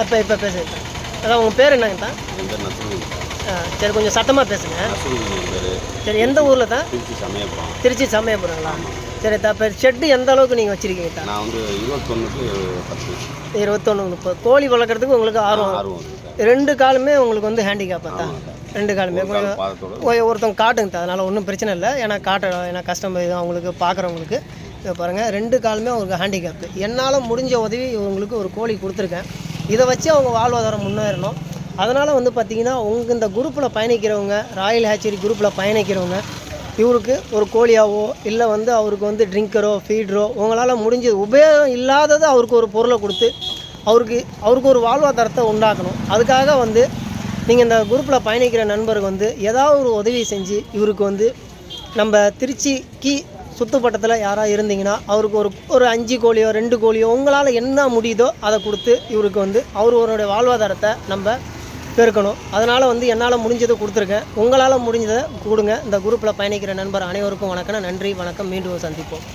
இப்போ இப்போ பேசுங்க அதான் உங்கள் பேர் என்னங்க தான் ஆ, சரி கொஞ்சம் சத்தமாக பேசுங்க. சரி எந்த ஊரில் தான் திருச்சி சமயபுரம். திருச்சி சமயபுரங்களா? சரி தான் இப்போ ஷெட்டு எந்த அளவுக்கு நீங்கள் வச்சுருக்கீங்க தான் நான் வந்து இருபத்தொன்னுக்கு பத்து இருபத்தொன்று முப்பது. கோழி வளர்க்குறதுக்கு உங்களுக்கு ஆர்வம். ஆர்வம் ரெண்டு காலுமே உங்களுக்கு வந்து ஹேண்டிகேப்பாக தான். ரெண்டு காலுமே ஒ- ஒருத்தவங்க காட்டுங்க தான் அதனால் ஒன்றும் பிரச்சனை இல்லை. ஏன்னா காட்ட ஏன்னா கஸ்டமர் இது அவங்களுக்கு பார்க்குறவங்களுக்கு இதை பாருங்கள் ரெண்டு காலுமே அவங்களுக்கு ஹேண்டிகேப்பு என்னால் முடிஞ்ச உதவி இவங்களுக்கு ஒரு கோழி கொடுத்துருக்கேன். இதை வச்சு அவங்க வாழ்வாதாரம் முன்னேறணும். அதனால் வந்து பார்த்திங்கன்னா உங்கள் இந்த குரூப்பில் பயணிக்கிறவங்க ராயல் ஹேச்சரி குரூப்பில் பயணிக்கிறவங்க இவருக்கு ஒரு கோழியாவோ இல்லை வந்து அவருக்கு வந்து ட்ரிங்கரோ ஃபீடரோ உங்களால் முடிஞ்சது உபயோகம் இல்லாதது அவருக்கு ஒரு பொருளை கொடுத்து அவருக்கு அவருக்கு ஒரு வாழ்வாதாரத்தை உண்டாக்கணும். அதுக்காக வந்து நீங்கள் இந்த குரூப்பில் பயணிக்கிற நண்பருக்கு வந்து ஏதாவது ஒரு உதவி செஞ்சு இவருக்கு வந்து நம்ம திருச்சிக்கு சுத்துப்பட்டத்தில் யாராக இருந்தீங்கன்னா அவருக்கு ஒரு ஒரு அஞ்சு கோழியோ ரெண்டு கோழியோ உங்களால் என்ன முடியுதோ அதை கொடுத்து இவருக்கு வந்து அவர் அவருடைய வாழ்வாதாரத்தை நம்ம பெருக்கணும். அதனால் வந்து என்னால் முடிஞ்சதை கொடுத்துருக்கேன். உங்களால் முடிஞ்சதை கொடுங்க. இந்த குரூப்பில் பயணிக்கிற நண்பர் அனைவருக்கும் வணக்கம் நன்றி வணக்கம். மீண்டும் சந்திப்போம்.